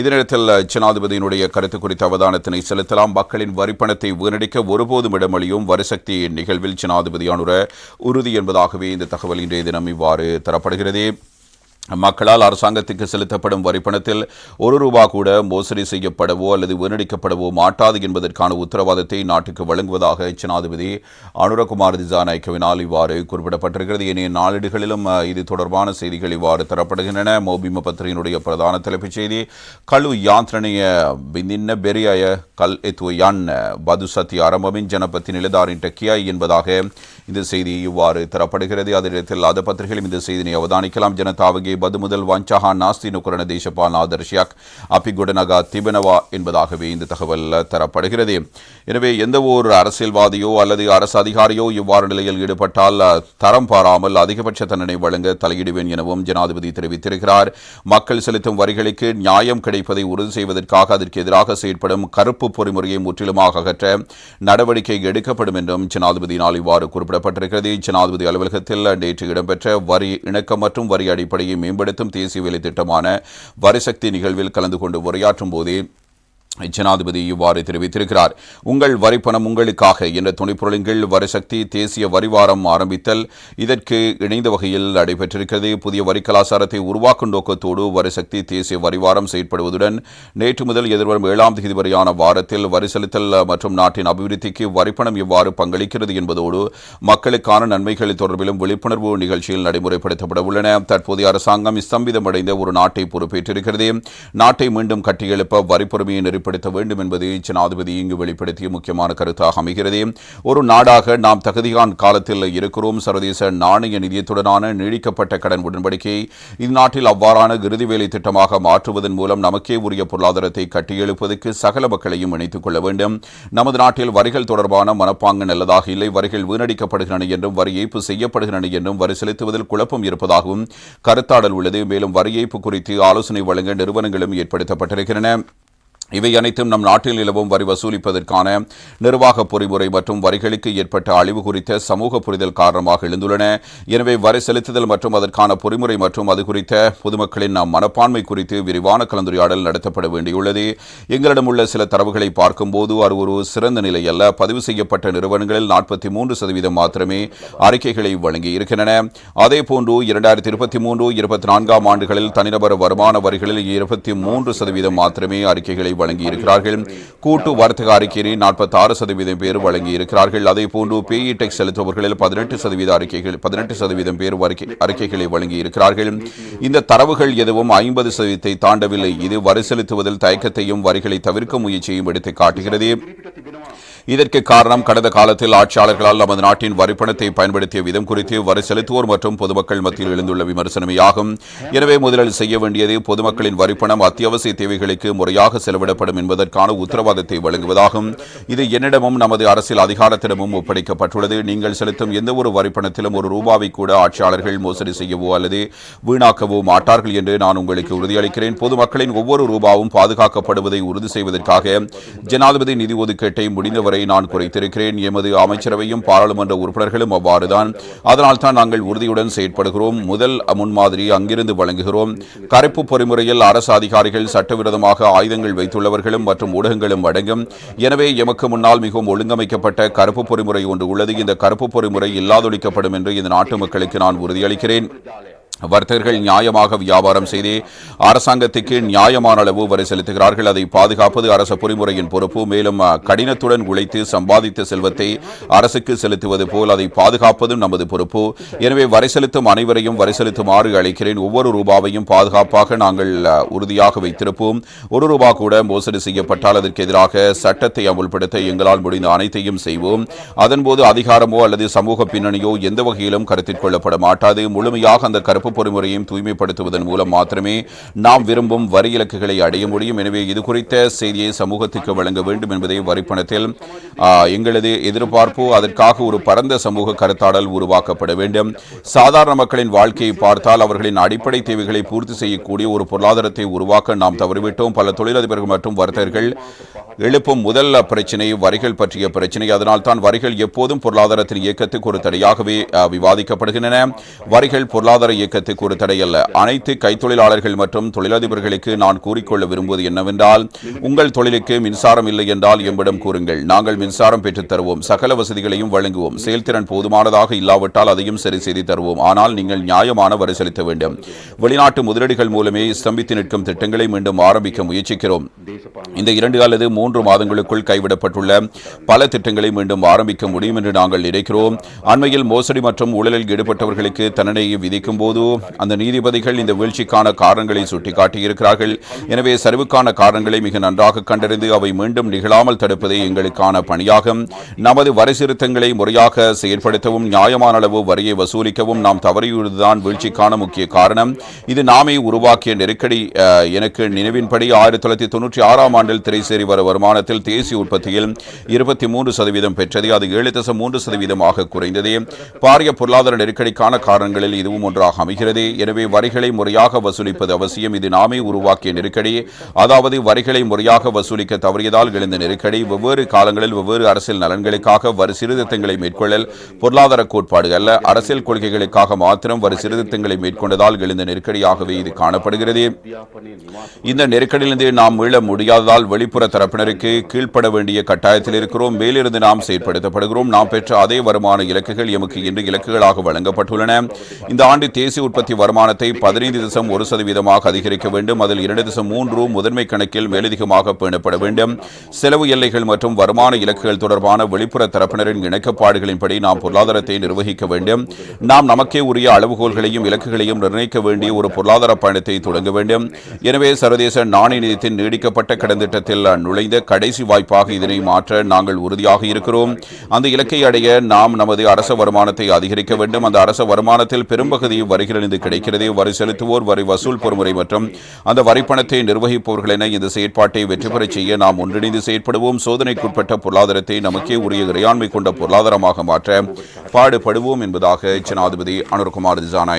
இதனிடத்தில் ஜனாதிபதியினுடைய கருத்து குறித்த அவதானத்தினை செலுத்தலாம். மக்களின் வரிப்பணத்தை வீணடிக்க ஒருபோதும் இடமளியும் வரிசக்தி நிகழ்வில் ஜனாதிபதியானுர உறுதி என்பதாகவே இந்த தகவல் இன்றைய தினம் இவ்வாறு தரப்படுகிறது. மக்களால் அரசாங்கத்திற்கு செலுத்தப்படும் வரிப்பணத்தில் ஒரு ரூபா கூட மோசடி செய்யப்படவோ அல்லது வீணடிக்கப்படவோ மாட்டாது என்பதற்கான உத்தரவாதத்தை நாட்டுக்கு வழங்குவதாக ஜனாதிபதி அனுரகுமார் திசாநாயக்கவினால் இவ்வாறு குறிப்பிடப்பட்டிருக்கிறது. ஏனைய நாளிடுகளிலும் இது தொடர்பான செய்திகள் இவ்வாறு தரப்படுகின்றன. மோபிம பத்திரிகையினுடைய பிரதான தலைப்புச் செய்தி கழு யாந்திரணைய பிந்தின்ன பெரியாய கல் எத்துவ யான் பது சத்தி அரம்பமின் ஜனபத்தி நிலதாரின் டக்கியாய் என்பதாக இந்த செய்தி இவ்வாறு தரப்படுகிறது. அதனிடத்தில் அத பத்திரிகையிலும் இந்த செய்தியை அவதானிக்கலாம். ஜனதாவகே பது முதல் வாஞ்சாகா நாஸ்தி நுக்கரண தேசபால் ஆதர்ஷியாக் அப்பிகுடனகா திபனவா என்பதாகவே இந்த தகவல் தரப்படுகிறது. எனவே எந்த ஒரு அரசியல்வாதியோ அல்லது அரசு அதிகாரியோ இவ்வாறு நிலையில் ஈடுபட்டால் தரம் பாராமல் அதிகபட்ச தண்டனை வழங்க தலையிடுவேன் எனவும் ஜனாதிபதி தெரிவித்திருக்கிறார். மக்கள் செலுத்தும் வரிகளுக்கு நியாயம் கிடைப்பதை உறுதி செய்வதற்காக அதற்கு எதிராக செயற்படும் கருப்பு பொறிமுறையை முற்றிலுமாக அகற்ற நடவடிக்கை எடுக்கப்படும் என்றும் ஜனாதிபதியினால் இவ்வாறு குறிப்பிடப்பட்டிருக்கிறது. ஜனாதிபதி அலுவலகத்தில் நேற்று இடம்பெற்ற வரி இணக்கம் மற்றும் வரி அடிப்படையை மேம்படுத்தும் தேசிய வேலை திட்டமான வரிசக்தி நிகழ்வில் கலந்து கொண்டு உரையாற்றும் போதே ஜனாதிபதி இவ்வாறு தெரிவித்திருக்கிறார். உங்கள் வரிப்பணம் உங்களுக்காக என்ற துணைப்பொருளின் கீழ் வரிசக்தி தேசிய வரிவாரம் ஆரம்பித்தல் இதற்கு இணைந்த வகையில் நடைபெற்றிருக்கிறது. புதிய வரி கலாச்சாரத்தை உருவாக்கும் நோக்கத்தோடு வரிசக்தி தேசிய வரிவாரம் செயற்படுவதுடன் நேற்று முதல் எதிர்வரும் ஏழாம் தேதி வரையான வாரத்தில் வரி செலுத்தல் மற்றும் நாட்டின் அபிவிருத்திக்கு வரிப்பணம் எவ்வாறு பங்களிக்கிறது என்பதோடு மக்களுக்கான நன்மைகள் தொடர்பிலும் விழிப்புணர்வு நிகழ்ச்சியில் நடைமுறைப்படுத்தப்பட உள்ளன. தற்போதைய அரசாங்கம் ஸ்தம்பிதமடைந்த ஒரு நாட்டை பொறுப்பேற்றிருக்கிறது. நாட்டை மீண்டும் கட்டியெழுப்ப வரிப்பொறுமையை நெறிப்படுத்த வேண்டும் என்பது ஜனாதிபதி இங்கு வெளிப்படுத்திய முக்கியமான கருத்தாக அமைகிறது. ஒரு நாடாக நாம் தகுதியான் காலத்தில் இருக்கிறோம். சர்வதேச நாணய நிதியத்துடனான நீடிக்கப்பட்ட கடன் உடன்படிக்கையை இந்நாட்டில் அவ்வாறான இறுதி வேலை திட்டமாக மாற்றுவதன் மூலம் நமக்கே உரிய பொருளாதாரத்தை கட்டியெழுப்பதற்கு சகல மக்களையும் இணைத்துக் கொள்ள வேண்டும். நமது நாட்டில் வரிகள் தொடர்பான மனப்பாங்கு நல்லதாக இல்லை. வரிகள் வீணடிக்கப்படுகின்றன என்றும் வரி ஏய்ப்பு செய்யப்படுகின்றன என்றும் வரி செலுத்துவதில் குழப்பம் இருப்பதாகவும் கருத்தாடல் உள்ளது. மேலும் வரி ஏய்ப்பு குறித்து ஆலோசனை வழங்க நிறுவனங்களும் ஏற்படுத்தப்பட்டிருக்கின்றன. இவை அனைத்தும் நம் நாட்டில் நிலவும் வரி வசூலிப்பதற்கான நிர்வாக பொறிமுறை மற்றும் வரிகளுக்கு ஏற்பட்ட அழிவு குறித்த சமூக புரிதல் காரணமாக எழுந்துள்ளன. எனவே வரி செலுத்துதல் மற்றும் அதற்கான பொறிமுறை மற்றும் அது குறித்த பொதுமக்களின் நம் மனப்பான்மை குறித்து விரிவான கலந்துரையாடல் நடத்தப்பட வேண்டியுள்ளது. எங்களிடம் உள்ள சில தரவுகளை பார்க்கும்போது அது ஒரு சிறந்த நிலை அல்ல. பதிவு செய்யப்பட்ட நிறுவனங்களில் நாற்பத்தி மூன்று சதவீதம் மாத்திரமே அறிக்கைகளை வழங்கி இருக்கின்றன. அதேபோன்று இரண்டாயிரத்தி இருபத்தி மூன்று இருபத்தி நான்காம் ஆண்டுகளில் தனிநபர் வருமான வரிகளில் இருபத்தி மூன்று சதவீதம் மாத்திரமே அறிக்கைகளை வழங்கி இருக்கிறார்கள் கூட்டு வர்த்தக அறிக்கையை நாற்பத்தி ஆறு சதவீதம் பேர் வழங்கி இருக்கிறார்கள் அதே போன்று பேஇ டெக்ஸ் செலுத்துபவர்களில் பதினெட்டு சதவீத அறிக்கைகள் பதினெட்டு சதவீதம் பேர் அறிக்கைகளை வழங்கி இருக்கிறார்கள் இந்த தரவுகள் எதுவும் ஐம்பது சதவீதத்தை தாண்டவில்லை. இது வரி செலுத்துவதில் தயக்கத்தையும் வரிகளை தவிர்க்க முயற்சியையும் எடுத்து காட்டுகிறது இதற்கு காரணம் கடந்த காலத்தில் ஆட்சியாளர்களால் நமது நாட்டின் வரிப்பணத்தை பயன்படுத்திய விதம் குறித்து வரி செலுத்துவோர் மற்றும் பொதுமக்கள் மத்தியில் எழுந்துள்ள விமர்சனமே ஆகும் எனவே முதலில் செய்ய வேண்டியது பொதுமக்களின் வரிப்பணம் அத்தியாவசிய தேவைகளுக்கு முறையாக செலவிடப்படும் என்பதற்கான உத்தரவாதத்தை வழங்குவதாகும். இது என்னிடமும் நமது அரசியல் அதிகாரத்திடமும் ஒப்படைக்கப்பட்டுள்ளது. நீங்கள் செலுத்தும் எந்த ஒரு வரிப்பணத்திலும் ஒரு ரூபாவை கூட ஆட்சியாளர்கள் மோசடி செய்யவோ அல்லது வீணாக்கவோ மாட்டார்கள் என்று நான் உங்களுக்கு உறுதியளிக்கிறேன். பொதுமக்களின் ஒவ்வொரு ரூபாவும் பாதுகாக்கப்படுவதை உறுதி செய்வதற்காக ஜனாதிபதி நிதி ஒதுக்கீட்டை முடிந்தவரை நான் குறைத்திருக்கிறேன். எமது அமைச்சரவையும் பாராளுமன்ற உறுப்பினர்களும் அவ்வாறுதான். அதனால் தான் நாங்கள் உறுதியுடன் செயற்படுகிறோம். முதல் முன்மாதிரி அங்கிருந்து வழங்குகிறோம். கருப்பு பொறிமுறையில் அரசு அதிகாரிகள் சட்டவிரோதமாக ஆயுதங்கள் வைத்துள்ளவர்களும் மற்றும் ஊடகங்களும் அடங்கும். எனவே எமக்கு முன்னால் மிகவும் ஒழுங்கமைக்கப்பட்ட கருப்பு பொறிமுறை ஒன்று உள்ளது. இந்த கருப்பு பொறிமுறை இல்லாதொழிக்கப்படும் என்று இந்த நாட்டு மக்களுக்கு நான் உறுதியளிக்கிறேன். வர்த்தகர்கள் நியாயமாக வியாபாரம் செய்து அரசாங்கத்துக்கு நியாயமான அளவு வரி செலுத்துகிறார்கள். அதை பாதுகாப்பது அரசு பொறிமுறையின் பொறுப்பு. மேலும் கடினத்துடன் உழைத்து சம்பாதித்த செல்வத்தை அரசுக்கு செலுத்துவது போல் அதை பாதுகாப்பதும் நமது பொறுப்பு. எனவே வரி செலுத்தும் அனைவரையும் வரி செலுத்துமாறு அழைக்கிறேன். ஒவ்வொரு ரூபாவையும் பாதுகாப்பாக நாங்கள் உறுதியாக வைத்திருப்போம். ஒரு ரூபா கூட மோசடி செய்யப்பட்டால் அதற்கு எதிராக சட்டத்தை அமுல்படுத்த எங்களால் முடிந்த அனைத்தையும் செய்வோம். அதன்போது அதிகாரமோ அல்லது சமூக பின்னணியோ எந்த வகையிலும் கருத்தில் கொள்ளப்பட மாட்டாது. முழுமையாக அந்த கருப்பு பொறிமுறையையும் தூய்மைப்படுத்துவதன் மூலம் மாத்திரமே நாம் விரும்பும் வரி இலக்குகளை அடைய முடியும். எனவே இது குறித்த செய்தியை சமூகத்துக்கு வழங்க வேண்டும் என்பதை வரிப்பணத்தில் எங்களது எதிர்பார்ப்பு. அதற்காக ஒரு பரந்த சமூக கருத்தாடல் உருவாக்கப்பட வேண்டும். சாதாரண மக்களின் வாழ்க்கையை பார்த்தால் அவர்களின் அடிப்படை தேவைகளை பூர்த்தி செய்யக்கூடிய ஒரு பொருளாதாரத்தை உருவாக்க நாம் தவறிவிட்டோம். பல தொழிலதிபர்கள் மற்றும் வர்த்தகர்கள் எழுப்பும் முதல் பிரச்சனை வரிகள் பற்றிய பிரச்சனை. அதனால் தான் வரிகள் எப்போதும் பொருளாதாரத்தின் இயக்கத்துக்கு ஒரு தடையாகவே விவாதிக்கப்படுகின்றன. வரிகள் பொருளாதார இயக்கத்துக்கு ஒரு தடையல்ல அனைத்து கைத்தொழிலாளர்கள் மற்றும் தொழிலதிபர்களுக்கு நான் கூறிக்கொள்ள விரும்புவது என்னவென்றால் உங்கள் தொழிலுக்கு மின்சாரம் இல்லை என்றால் எம்மிடம் கூறுங்கள். நாங்கள் மின்சாரம் பெற்றுத் தருவோம். சகல வசதிகளையும் வழங்குவோம். செயல்திறன் போதுமானதாக இல்லாவிட்டால் அதையும் சரி செய்து தருவோம். ஆனால் நீங்கள் நியாயமான வரி செலுத்த வேண்டும். வெளிநாட்டு முதலீடுகள் மூலமே ஸ்தம்பித்து நிற்கும் திட்டங்களை மீண்டும் ஆரம்பிக்க முயற்சிக்கிறோம். இந்த இரண்டு அல்லது மூன்று மாதங்களுக்குள் கைவிடப்பட்டுள்ள பல திட்டங்களை மீண்டும் ஆரம்பிக்க முடியும் என்று நாங்கள் நினைக்கிறோம். அண்மையில் மோசடி மற்றும் ஊழலில் ஈடுபட்டவர்களுக்கு தண்டனையை விதிக்கும் போது அந்த நீதிபதிகள் இந்த வீழ்ச்சிக்கான காரணங்களை சுட்டிக்காட்டியிருக்கிறார்கள். எனவே சரிவுக்கான காரணங்களை மிக நன்றாக கண்டறிந்து அவை மீண்டும் நிகழாமல் தடுப்பதே எங்களுக்கான பணியாகும். நமது வரி திருத்தங்களை முறையாக செயற்படுத்தவும் நியாயமான அளவு வரியை வசூலிக்கவும் நாம் தவறியுள்ளதுதான் வீழ்ச்சிக்கான முக்கிய காரணம். இது நாமே உருவாக்கிய நெருக்கடி எனக்கு நினைவின்படி ஆயிரத்தி தொள்ளாயிரத்தி தொண்ணூற்றி ஆறாம் ஆண்டில் திரைசேரி வர வருமானத்தில் தேசிய உற்பத்தியில் இருபத்தி மூன்று சதவீதம் பெற்றது. அது ஏழு தசம் மூன்று சதவீதமாக குறைந்தது. பாரிய பொருளாதார நெருக்கடிக்கான காரணங்களில் இதுவும் ஒன்றாக அமைகிறது. எனவே வரிகளை முறையாக வசூலிப்பது அவசியம். இது நாமே உருவாக்கிய நெருக்கடி. அதாவது வரிகளை முறையாக வசூலிக்க தவறியதால் எழுந்த நெருக்கடி. வெவ்வேறு காலங்களில் வெவ்வேறு அரசியல் நலன்களுக்காக வரி சீர்திருத்தங்களை மேற்கொள்ளல் பொருளாதார கோட்பாடு அல்ல. அரசியல் கொள்கைகளுக்காக மாத்திரம் வரி சீர்திருத்தங்களை மேற்கொண்டதால் எழுந்த நெருக்கடியாகவே இது காணப்படுகிறது. இந்த நெருக்கடியிலிருந்து நாம் மீள முடியாததால் வெளிப்புற தரப்பினருக்கு கீழ்ப்பட வேண்டிய கட்டாயத்தில் இருக்கிறோம். மேலிருந்து நாம் செயற்படுத்தப்படுகிறோம். நாம் பெற்ற அதே வருமான இலக்குகள் எமக்கு இன்று இலக்குகளாக வழங்கப்பட்டுள்ளன. இந்த ஆண்டு தேசிய உற்பத்தி வருமானத்தை பதினைந்து தசம் ஒரு சதவீதமாக அதிகரிக்க வேண்டும். அதில் இரண்டு தசம் மூன்று முதன்மை கணக்கில் மேலதிகமாக பேணப்பட வேண்டும். செலவு எல்லைகள் மற்றும் வருமான இலக்குகள் தொடர்பான வெளிப்புற தரப்பினரின் இணக்கப்பாடுகளின்படி நாம் பொருளாதாரத்தை நிர்வகிக்க வேண்டும். நாம் நமக்கே உரிய அளவுகோல்களையும் இலக்குகளையும் நிர்ணயிக்க வேண்டிய ஒரு பொருளாதார பயணத்தை தொடங்க வேண்டும். எனவே சர்வதேச நாணய நிதியத்தின் நீடிக்கப்பட்ட கடன் திட்டத்தில் நுழைந்த கடைசி வாய்ப்பாக இதனை மாற்ற நாங்கள் உறுதியாக இருக்கிறோம். அந்த இலக்கை அடைய நாம் நமது அரச வருமானத்தை அதிகரிக்க வேண்டும். அந்த அரச வருமானத்தில் பெரும்பகுதி வரிகளிலிருந்து கிடைக்கிறது. வரி செலுத்துவோர் வரி வசூல் பொறுமுறை மற்றும் அந்த வரிப்பணத்தை நிர்வகிப்பவர்கள் என இந்த செயற்பாட்டை வெற்றி பெறச் செய்ய நாம் ஒன்றிணைந்து செயற்படுவோம். சோதனைக்குட்பட்ட பொருளாதாரத்தை நமக்கே உரிய இறையாண்மை கொண்ட பொருளாதாரமாக மாற்ற பாடுபடுவோம் என்பதாக ஜனாதிபதி அனுர்குமார் திசாநாயக்